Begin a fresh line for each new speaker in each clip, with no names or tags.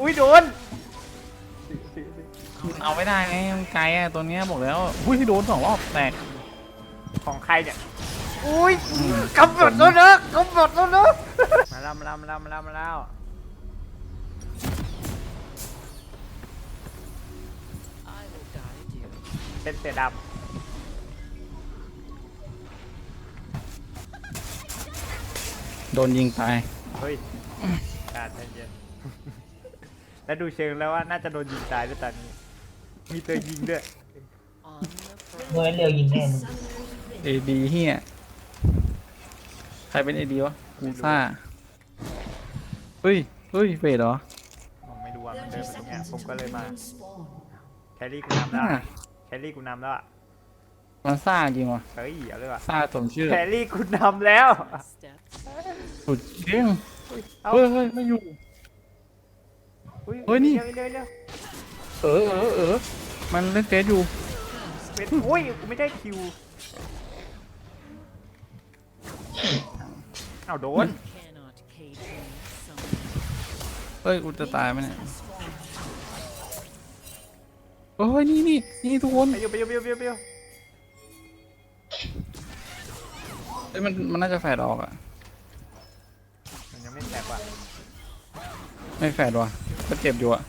อุ้ยโดน
มันเอาไม่ได้ไงมันไกลอะตัวเนี้ยบอกแล้วอุ้ยโดนสองรอบแตก
ของใครเนี่ย อุ้ยกำหนดแล้วนะกำหนดแล้วนะมาแล้วมาแล้วมาแล้วมาแล้วมาแล้ว
I will guide you.
เป็นเสือด
โดนยิงตายำ
เฮ้ย การใจเย็น แล้วดูเชิงแล้วว่าน่าจะโดนยิงตายด้วยตอนนี้ มีตัวยิงด้วย
On the front.
เมื่อเร็วยิงแน่น
เอดีเฮียใครเป็นเอดีวะกูซ่าเฮ้ยเฮ้ยเฟดเหรอ
ผมไม่รู้ว่ามันเดินมาตรงเนี้ยผมก็เลยมา แครี่กูนำแล้ว
อ่า
อะแครี่กูนำแล้วอะ
มันซ่าจริงวะ
เฮ้ยเอาเลยว่ะ
ซ่าสมชื่อ
แครี่กูนำแล้ว
Steps.
สุดจริง
เอา
เฮ้ยเฮ้ยไม่อยู่
อุ้ย
เฮ้ยนี่
เร็วเร็วเร็ว
เออเออเออมันเล่นเฟซอยู่
เป็นอุ้ยกูไม่ได้คิวเอาโดน
Cannot cage me. Some
เฮ้ยกูจะตายไหมเนี่ยเฮ้ยนี่นี่นี่ทุกคน
ไปอยู่ไปอยู่ไปอยู่ไปอยู่ไปอยู่
เฮ้ยมันมันน่าจะแฟดออกอะ
ไม่แฟ
ดว่ะก็เจ็บอยู่อะ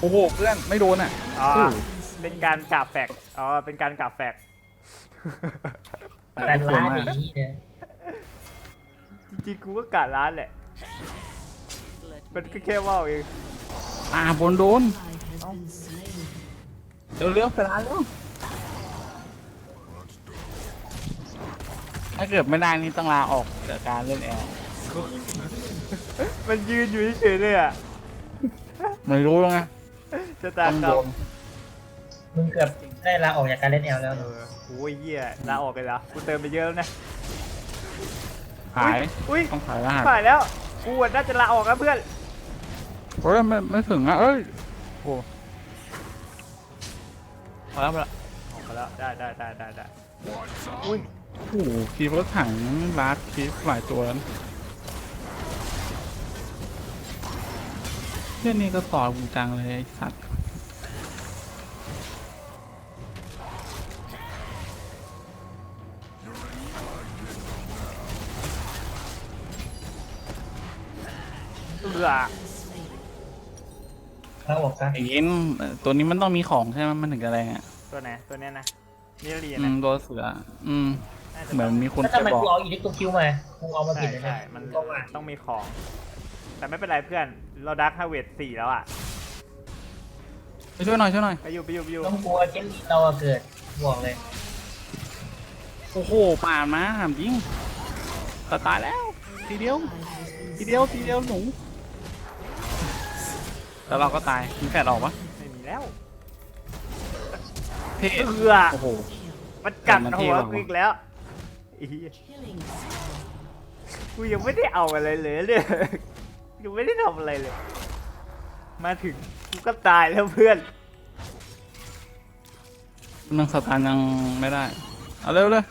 โอ้โหเพื่อนไม่โดนอะ
อ๋อ
อู้
เป็นการกราบแฟกอ๋อเป็นการกราบแฟก
แต่ร้านนี้เนี่ย
จริงๆกูก็กาดร้านแหละ
let
มัน
me
ก็แค่ว่าวเอง
อ่าบนโดนเร็วเร็วไปร้านเร็วถ้าเกิดไม่ได้นี่ต้องลาออกจากการเล่นแอร์
มันยืนอยู่เฉยๆเลยอะ
ไม่รู้แล้วไง
จะตา
ต้อง
กร
โด
รม
น
มึงเกือบได้ลาออกจากการเล่นแอลแล้ว
เออโอ้ยเหี้ยลาออกกันแล้วกูเติมไปเยอะแล้วนะ
หาย
อุ้ย
ต้องขายรหัส
ผ่านแล้ว กูอะน่าจะลาออกแล้วเพื่อน
โอ้ยไม่ไม่ถึงอะเอ้ยโอ้พอแล้วพอแล้ว
ออกมาแล้ว ได้ได้ได้ได้ได้
อุ้ยโอ้โหคีบรถถังลัดคีบหลายตัวแล้ว เรื่องนี้ก็ต่อกูจังเลยไอ้สัตว์
เอือ
ลาออกซะ
ไอ้ยินเอ่อตัวนี้มันต้องมีของใช่ไหมมันถึงจะแรงอะ
ตัวไหนตัวเนี้ยนะนี่เรียน
อื
นะ
มตัวเสือ อืมา
จะ
เหมือนมีคน
แล้ว
เค
ทำ
ย
ไม
บอก
กูเอาอีเล็กตัวคิวมา กูเอามา
ใช่
ผิดเลย
ใช่
นะ
มัน
ก็ว่า
ต้องมีของ แต่ไม่เป็นไรเพื่อน เราดักฮาเวทสี่แล้วอะ
ไปช่วยหน่อยช่วยหน่อย
ไปอยู่ไปอยู่ไปอยู่
ต้องกลัวเจนลีเราอะเกิดบอกเลย
โอ้โหป่านมาถามจริงแต่ตายแล้ว ทีเดียว ทีเดียว ทีเดียวหนู แล้วเราก็ตายมีแฟดออกปะ
ไม่มีแล้ว
เท่
เอือ
โอ้โห
มันกัด
มัน
หัว
เท่กว่า
กูอีกแล้วอีกูยังไม่ได้เอาอะไรเลยเนี่ย ยังไม่ได้ทำอะไรเลย มาถึงกูก็ตายแล้วเพื่อน
นังสตาร์ยังไม่ได้ เอาเร็วเลย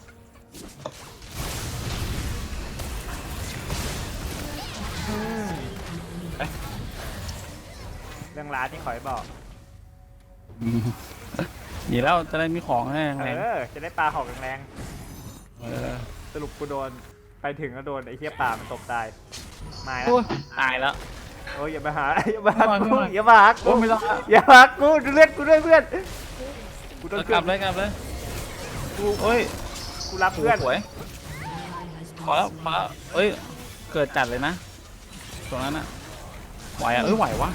เรื่องร้านที่ขอยบอก
อืมดีแล้วจะได้มีของให้
เอ
แรง
อจะได้ปลาหอกแรง
ๆเออ
ๆสรุปกูโดน ไปถึงก็โดนไอ้เหี้ยปลามันตกตาย มาแล้
โอ้
วย
ตายแล้ว
โอ้ยอย่ามาหาอย่ามาหา
ไม่
กู
ไม่
อย่ามาหากู
โอ้ยไม่ต้องละ
อย่ามาหากูดูเลือดกูด้วยเพื่อนกูต้อง
กลับเลยกลับเลยกูเอ้ย
กูรับ
เพื่
เพื่
อ
อนน
สวยพอแล้วพอแล้วเอ้ย เกิดจัดเลยนะ ตรงนั้นอะไหวอะเอ้ยไหววะ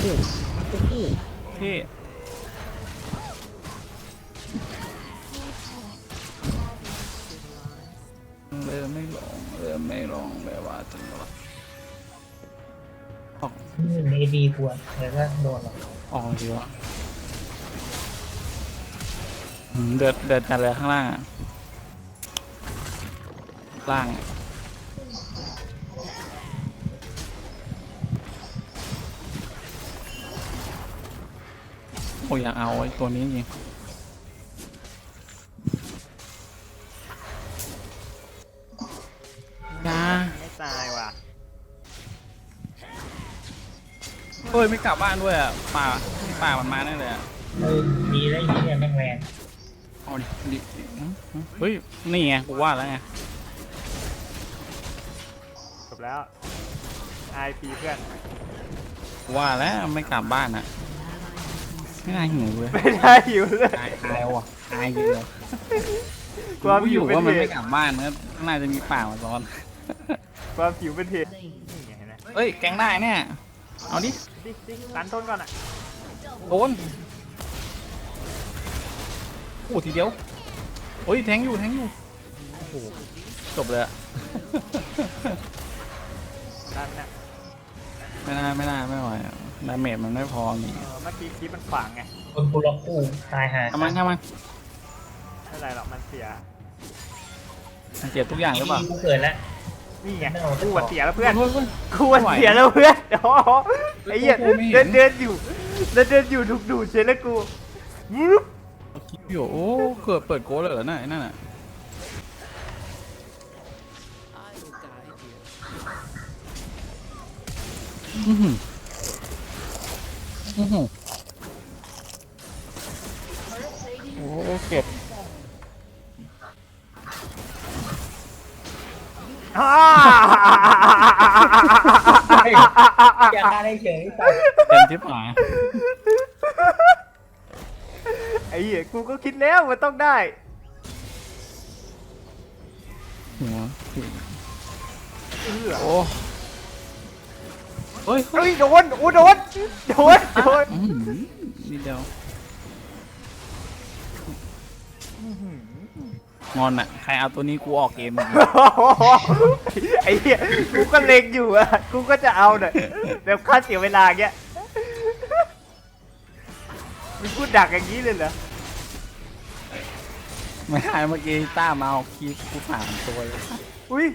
โอ้โหโอ้โหเท่เรือไม่ลงเรือไม่ลงแบบว่าจังหวะ ออก
หนึ่งเอดีกวเดี๋ยวก็โดนหรอก
ออดีวะอืมเดือดเดือดจัดเลยข้างล่างอะล่างโอ้ยอยากเอาไอ้ตัวนี้จริง เฮ้ยไม่กลับบ้านด้วยอะป่าป่ามันมาแน่เลยอะ
เออดีแล้วไอ้เนี่ยแม่งแรง
เอาดิดิดิอื้อหือเฮ้ยนี่ไงกูว่าแล้วไง
จบแล้ว IP เพื่อน
กูว่าแล้วไม่กลับบ้านอะไม่น่าหิวเลย
ไม่ได้อยู่เลย
อายอายว่ะอายจริงเลย
ความ
กูอ
หิว
ยู่
เป็น
ว่า
เห
มันไม่
ตุ
กลับบ้านนะน่าจะมีป่ามาซ้อน
ความหิวเป็นเหตุนี่ไงเห็นไหม
เอ้ยแกงได้เนี่ย เอาดิ
ดิดิตันต้นก่อนอะ
โดนโอ้ทีเดียวโอ้ยแทงอยู่แทงอยู่โอ้โหจบเลยอะ
ตันเนี่ย
ไม่ได้ไม่ได้ไม่ไหวอะดาเมจมันไม่พอนี่
เออเมื่อกี้คลิปมันขวางไง
คนกูล็อกคู่ตายหา
ทำมันทำมัน
ไม่เป็นไรหรอกมันเสีย
มันเจ็บทุกอย่างหรือเปล่า
กูเกิดแล้ว
นี่ไง
ไม่เอา
กูอะเสียแล้วเพื่อน
ฮ้ยฮ้ย
กูอะเสียแล้วเพื่อนโอ้โหไอ้เหี้ย
กูไม่เห็
เดิ
น
นเดินอยู่เดินเดินอยู่ถูกดูดเสร็จแล้วกูวึบ
คลิปอยู่โอ้เกิดเปิดโกลเลยเหรอน่ะไอ้นั่นน่ะ
I will guide you.
อื้อหืออื้อหือโอ้เก็บ
อ่า
อย่าฆ่าได้เฉยสัตว์
เต็มชิบหาย
ไอ้เหี้ยกูก็คิดแล้วมันต้องได้
หัว
เออ
โอ้เฮ้ยเฮ้
เฮ้
ย
ยโดนโอ้โดนโดนโดน
อื้อหือนิดเดียว งอนอะ ใครเอาตัวนี้กูออกเกมหมดเลย
ไอ้เหี้ยกูก็เล็งอยู่อะกูก็จะเอาหน่อยแบบค่าเสียเวลาเงี้ยมึงพูดดักอย่างนี้เลยเหรอ
ไม่ได้เมื่อกี้ต้ามาเอาคีย์กูสามตัวเลย
อุ้ย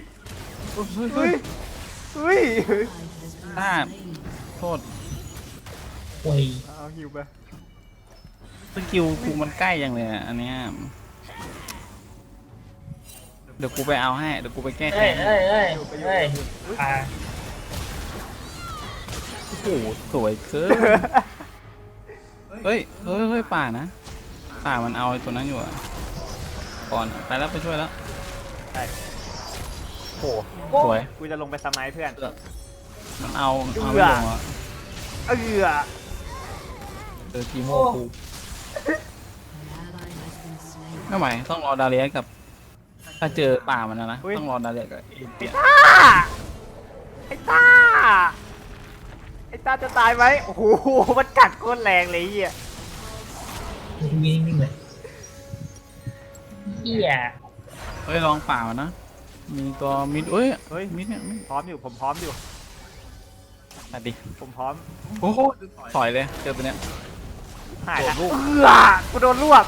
เฮ้ยเฮ้
อุ้
ย
ยอุ้ย
ต้าโทษ
โอ้ย
เอาหิวไป
สกิลกูมันใกล้ยังเลยอะอันเนี้ย เดี๋ยวกูไปเอาให้ เดี๋ยวกูไปแก้
เอ้
แค้
ย
น
เอ้ยเอ้ยเอ้ยอ่า
โอ้โหสวยเกินเฮ้ยเฮ้ยเฮ้ยป่านะ ป่ามันเอาไอ้ตัวนั้นอยู่อะก่อนไปแล้วไปช่วยแล้ว
ใช่
โอ้สวย
กูจะลงไปสมัยเพื่อน
มันเอาเอาไม่ลงอะ
เออ
เจอทีโมกูไม่ไหวต้องรอดาเลียกับ ถ้าเจอป่ามันนะนะต้องรอดาเลียกับเอเปีย
ต้าไอ้ต้าไอ้ต้าจะตายไหมโอ้โหมันกัดโคตรแรงเลยไอ้เหี้ย
กูยิงนิ่งๆเลยเหี้ย
เฮ้ยลองป่ามันนะ มีตัวมิดเอ้ย
เฮ้ย
มิดเนี่ยมิด
พร้อมอยู่ผมพร้อมอยู่
ตัดดิ
ผมพร้อม
โอ้โหถอยเลย เจอตัวเนี้ย
หายละ
โดนลูก
เออกูโดนรวบ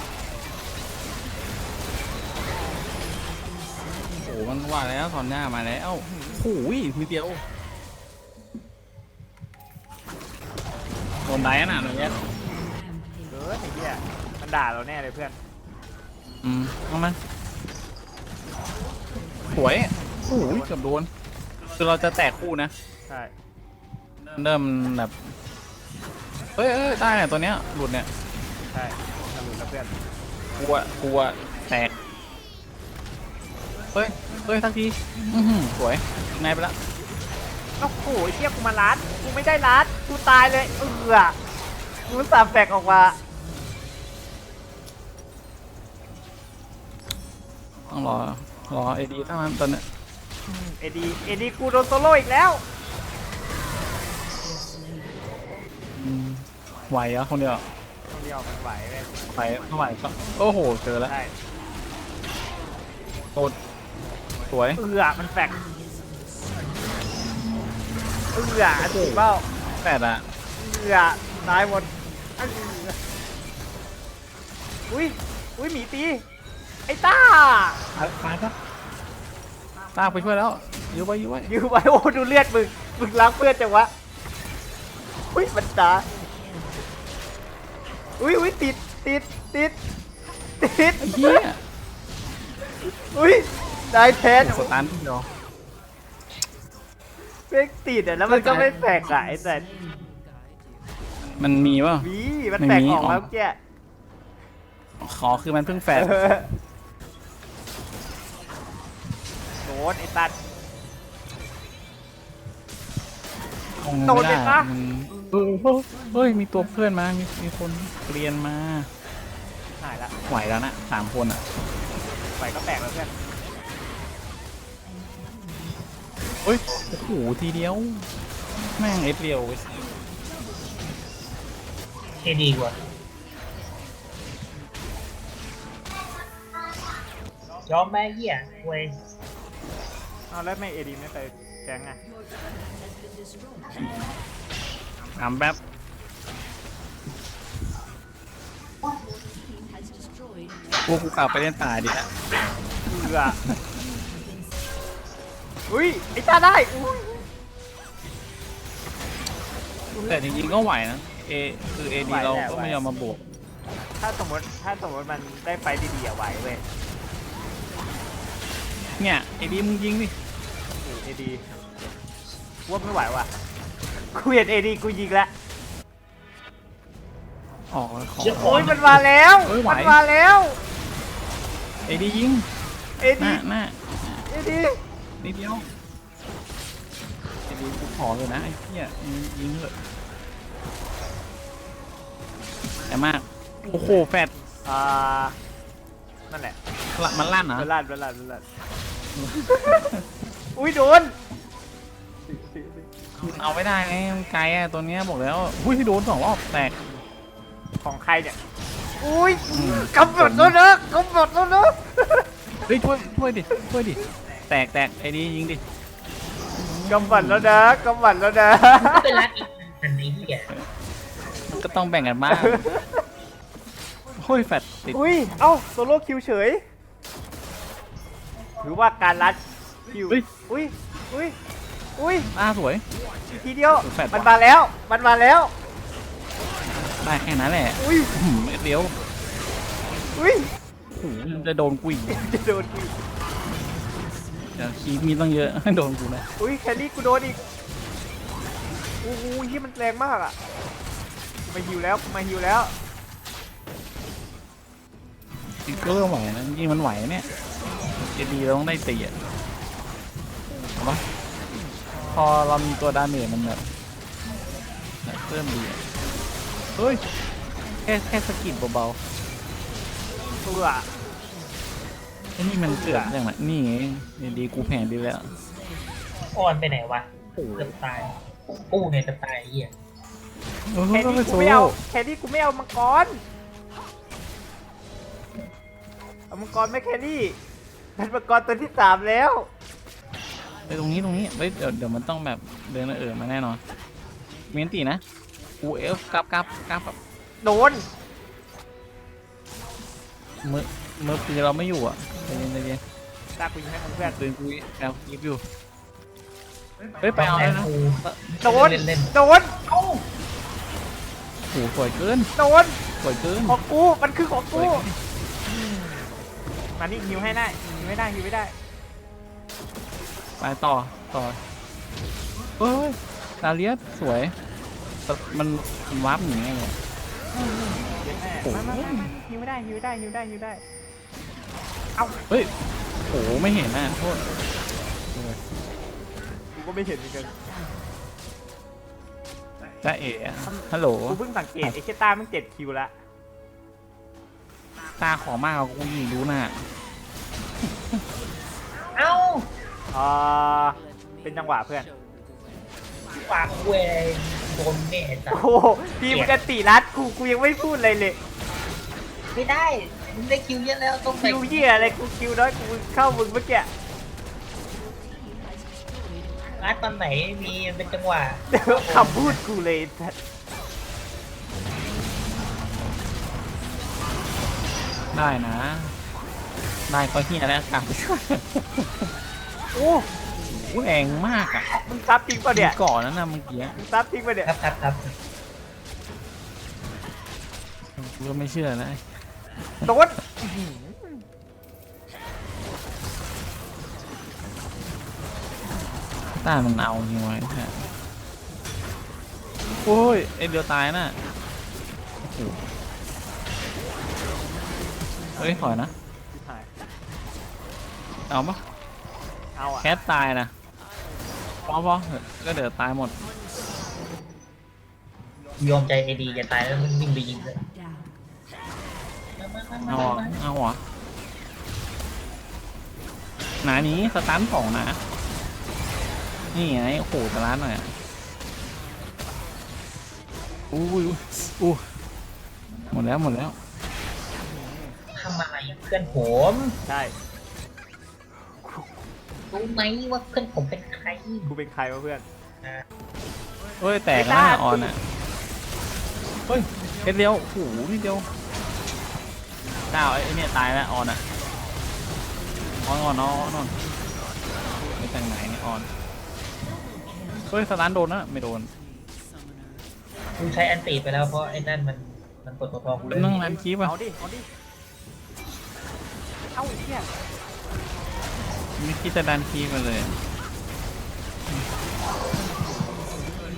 มันว่าแล้วถอนหน้ามาแล้วโอ้โหมีเดียวโดนได้น่ะหนูเนี้ย
เออไอ้เหี้ยมันด่าเราแน่เลยเพื่อน
อืมเอามันสวยโอ้โหเกือบโดนคือเราจะแตกคู่นะ
ใช่
เริ่มแบบเฮ้ยเอ้ยได้เนี่ยตัวเนี้ยหลุดเนี่ย
ใช่ทะลุแล้วเพื่อน
กลัวกลัวแตกเฮ้ย เฮ้ย ทักทีอื้อหือสวยนายไปละ
โอ้โหไอ้เหี้ยกูมาลัดกูไม่ได้ลัดกูตายเลยเออกูสามแฝกออกมา
ต้องรอ รอไอดีเท่านั้นตอนเนี้ย
เอดีเอดีกูโดนโซโล่อีกแล้ว
อืมไหวเหรอะคนเดียว
คนเดียวมันไหวเลย
ไหวไม่ไหวก็โอ้โห เจอแล้ว
ใช่
โคตร สวย
เออมันแฝกเออถูกเปล่า
แปดอะ
เออตายหมดเอออุ้ยอุ้ยหมีตี ไอ้ต้า
มาปะ
ตามไปช่วยแล้วยื้อไว้ยื้อไว้
ยืมไว้โอ้ดูเลือดมึงมึงล้างเพื่อนจังวะอุ้ยมันตายอุ้ยอุ้ยติดติดติดติด
ไอ้เหี้ย
อุ้ย ได้แทน
สตันเดียว
เฟกติดอะแล้วมันก็ไม่แฝกอะไอ้แต่
Guide you.
มันมีป่ะ
วีมัน
ไม่
แตก
มี
ออก
อ๋อ
แล้วเมื่อกี้
ขอคือมันเพิ่งแฟด
เออโดนไอ้ตัด
คง
โด
ไม่
น
ได้
เลยปะ
มันเออเฮ้ยมีตัวเพื่อนมา มีมีคนเรียนมา
หายละ
ไหวแล้วนะสามคนอะ
ไฟก็แตกแล้วเพื่อน
เฮ้ยโอ้โหทีเดียว แม่งเอฟเรียว
เท่ดีกว่า ยอมแม่เหี้ยเว้ย
เอาแล้วไม่เอดีไม่ไปแจ้งอะ
ถามแป๊บพวกกูกลับไปเล่นป่าดีละ
เอือ อุ้ยไอ้ตาได้อุ้ย
แต่จริงๆก็ไหวนะเอคือเอดีเราก็ไม่ยอมมาบวก
ถ้าสมมติถ้าสมมติมันได้ไฟดีๆอะไหวเว้ย
เนี่ยเอดีมึงยิงดิ
เอดีว่าไม่ไหวว่ะกูเห็นเอดีกูยิงแล้ว
ออกแล้วขอ
โอ้ยมันมาแล้ว
เอ้ยไหว
มันมาแล้ว
เอดียิง
เอ
ห
ดี
น้าหน้า
เอดี
นิดเดียวเอดีกูขอเลยนะไอ้เหี้ยยิงยิงเถอะแต่มาก โอ้โหแฟด
อ่า นั่นแหละ
ละมันลั่นเหรอ
เวลาดเวลาดเวลาดอุ้ยโดน
มันเอาไม่ได้ไงมันไกลอะตัวเนี้ยบอกแล้วอุ้ยโดนสองรอบแตก
ของใครเนี่ย อุ้ย
อืม
กำหนดแล้วนะกำหนดแล้วนะ
เฮ้ยช่วยช่วยดิช่วยดิ แตกแตกไอ้นี่ยิงดิ
กำหนดแล้วนะกำหนดแล้วนะ
ก็เป็นรัดอีกอันนี้เหี้ย
มันก็ต้องแบ่งกันบ้างโอ้ยแฟดติด
อุ้ยเอ้าโซโล่คิวเฉยหรือว่าการรัดคิว
เฮ้ย
อุ้ยอุ้ยอุ้ย
หน้าสวย
อีกทีเดียว
แฟดว่ะ
มันมาแล้วมันมาแล้ว
ได้แค่นั้นแหละ
อุ้ย
หืมเดี๋ยว
อุ้ย
โอ้โหจะโดนกูอีก
จะโดนกู
เดี๋ยวคีมีตั้งเยอะ โดนกูนะ
อุ้ยแคลรี่กูโดนอีกโอ้โหยี่มันแรงมากอะมาฮิวแล้วมาฮิวแล้ว
จริงก็เริ่มไหวนะจริงๆมันไหวเนี่ยเจดีเราต้องได้ตีอะเอาปะพอเรามีตัวดาเมจมันแบบแบบเพิ่มดีอะเฮ้ยแค่แค่สะกิดเบา
ตัว
ๆไอ้ นี่มันเกิดอย่างไรนี่ไงดีๆกูแผงดีแล้ว
อ่อนไปไหนวะเกือบตายปู้เนี่ยจะตายเหี้ย
โอ้
แค
โห
รี่กูไม่เอาแครี่กูไม่เอามังกรเอามังกรไม่แครี่เป็นมังกรตัวที่สามแล้ว
ไปตรงนี้ตรงนี้เฮ้ยเดี๋ยวเดี๋ยวมันต้องแบบเดินเออมาแน่นอนเมนตีนะอูเอฟกลับกลับกลับแบบ
โดน
มือ มือปืนเราไม่อยู่อะใจเย็นใจเย็น
ตากูยิงให้มึงเพื่อน
ปืนกูแอบยิบอยู่ เฮ้ยไปเอาเลยนะ
โดน
เล่นเล่น
โดน
เอ้า
โหสวยเกิน
โดน
สวยเกิน
ของกู มันคือของ
ส
กู
วยเกิน
มานี่ฮิวให้ได้ฮิวไม่ได้ฮิวไม่ได้
ไปต่อต่อเฮ้ยดาเลียสสวยแต่มันมันวาร์ปหนีไงเนี่ย
เดี๋ยวแม่
โอ้โห
มามามามาฮิวไม่ได้ฮิวไม่ได้ฮิวได้ฮิวได้
เฮ้ยโหไม่เห็นนะโทษ
กูก็ไม่เห็นเหมือนกัน
จ้าเอ๋ฮัลโหล
กูเพิ่งสังเกตไอ้เชต้ามันเจ็ดคิวละ
ตาขอมากกว่ากูยิงรู้นะ
เอ้า
อ่าเป็นจังหวะเพื่อน
ปากเวยโดนแน่จ้ะ
โอ้โหทีมกันตีรัดกูกูยังไม่พูดเลยเลย
ไม่ได้ มึงได้คิวเยอะแล้วต้องไป
คิวเหี้ยอะไรกูคิวน้อยกูเข้ามึงเมื่อกี้
รัดตอนไหนมีเป็นจังหวะ
คำพูดกูเลย
ได้นะได้ก็เฮียแล้วครับ
โอ้
โหแรงมากอะ
มึงซับจริงป่ะเนี่ย
ก่อนนั้นนะเมื่อกี้
มึงซับจริงป่ะเนี่ย
ครับครับครับ
กูก็ไม่เชื่อนะ
โดน
ตามันเอาจริงไว้ฮะโอ้ยไอเดียวตายน่ะโอ้โหเฮ้ยถอยนะ
หาย
เอาปะ
เอาอะ
แคทตายนะพอพอก็เดี๋ยวตายหมด
ยอมใจเอดีจะตายแล้วมันวิ่งไปยิงเลย
เอาเหรอเอาเหรอหนานี้สตันสองนะ นี่ไงโอ้โหสตันหน่อยอะอุ้ยอุ้ยอู้หมดแล้วหมดแล้ว
ทำอะไรเพื่อนผม
ใช่
รู้ไหมว่าเพื่อนผมเป็นใคร
กูเป็นใครวะเพื่อน
เฮ้ยแตกแล้วนะออนอะ เฮ้ยเอ็ดเดียวโอ้โหนิดเดียว ดาวไอ้เนี่ยตายแล้วออนอะออนออนออนออนไม่แต่งไหนเนี่ยออนเฮ้ยสตันโดนนะไม่โดน
กูใช้อันตีไปแล้วเพราะไอ้นั่นมันมันกดตัวทองกูเล
เป็
ย
นนั่งรันคลิปอะ
เอาดิเอาดิเอาอีกเนี่ย
ไม่คิดจะดันคลิปมาเลย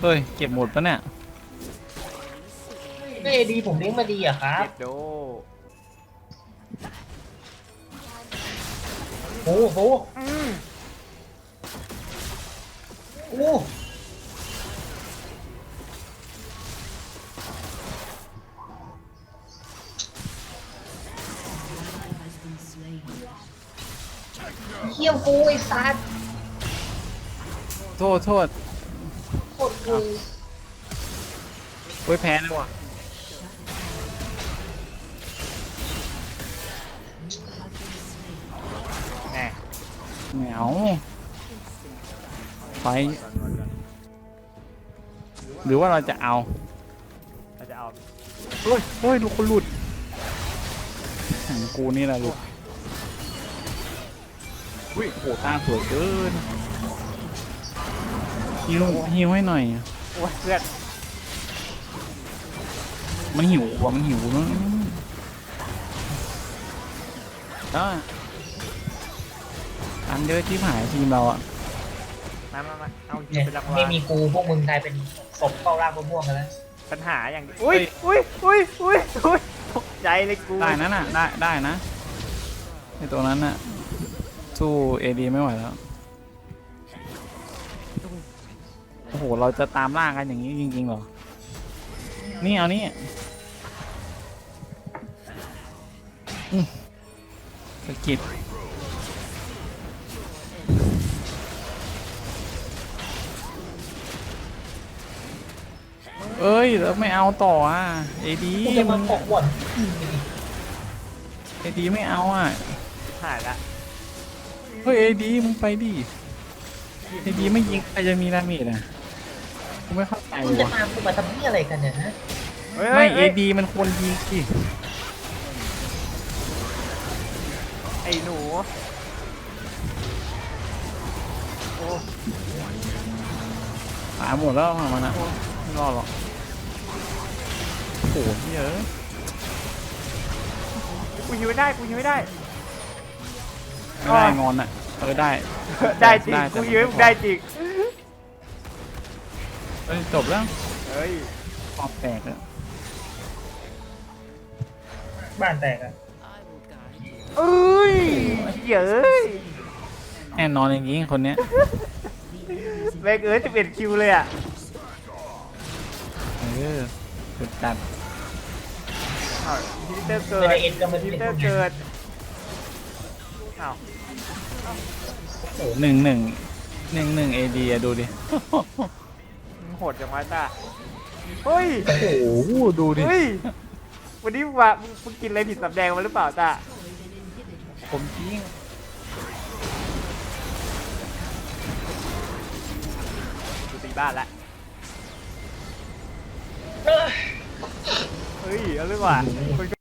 เฮ้ยเก็บหมดปะเนี่ย
ก็เอดีผมเลี้ยงมาดีอะครับ
เจ็ดโด
โอ้โห
อืม
โอ้เขี้ยวกูไอ้สัตว์
โทษโทษ
โคตรกู
เฮ้ยแพ้เลยว่ะ เหนียวไปหรือว่าเราจะเอา
เราจะเอา
เฮ้ยเฮ้ยดูคนหลุดแห่งกูนี่แหละหลุดอุ้ยโหตาสวยเกินหิวหิวให้หน่อย
โอ้ยเพื่อน
มันหิวว่ะมันหิวนะได้ อันเดอร์ที่หายทีมเราอะ
มามามาเอายิง
เนี่ย
เป็นรางวั
ไม่
ล
มีกูพวกมึงกลายเป็นศพเข้าร่างมะม่วงกันแล้ว
ปัญหาอย่างเดียวอุ้ยอุ้ยอุ้ยอุ้ยอุ้ยตกใจเลยกู
ได้นะน่ะได้ได้นะไอตัวนั้นน่ะสู้เอดีไม่ไหวแล้วโอ้โหเราจะตามล่ากันอย่างนี้จริงๆเหรอนี่เอานี่อืมสะกิด เอ้ยแล้วไม่เอาต่ออะเอดี
กูจะมาปกบ่น
เอดีไม่เอาอะ
หายละ
เฮ้ยเอดีมึงไปดิเอดีไม่ยิงใครจะมีดาเมจอะกูไม่เข้าใจ
มึงจะ
ว่ะ
ตามกูมาทำเหี้ยอะไรกันเนี่ยฮะ
เฮ้ย
ไม่
เฮ้ย
เอ
เฮ้ย
ดีมันควรยิงสิ
ไอ้หนู โอ้
ตายหมดแล้วของมันนะไม่รอดหรอก โอ้โหเยอะ
กูยิงไม่ได้กูยิงไม่ได้
ไม่ได้งอนอะเออได้
ได้จริง
แต่
กูยิงไม่ได้จริง
เอ้ยจบแล้ว
เฮ้ย
ปอบแตกแล้ว
บ้านแตกอะ
I will guide you.
เอ้ยเย้ย
แน่นอนอย่างนี้คนเนี้ย
แบกเอ้ยสิบเอ็ดคิวเลยอะ
เออจุดจัด
อ้าวฮิตเตอร์เกิ
ไม่
ด
ได้เอ็นก็มัน
ฮิต
เป็น
เตอร์เกิดอ้าว
หนึ่งหนึ่งหนึ่งหนึ่งเอดีอะดูดิ
มึงโหดจังวะตาเฮ้ย
โอ้โหดูดิ
เฮ้ยวันนี้มึงว่ามึงมึงกินอะไรผิดสำแดงมาหรือเปล่าตา
ผมจริง
กูตีบ้านละ ฮ้ยเอาเรื่องว่ะ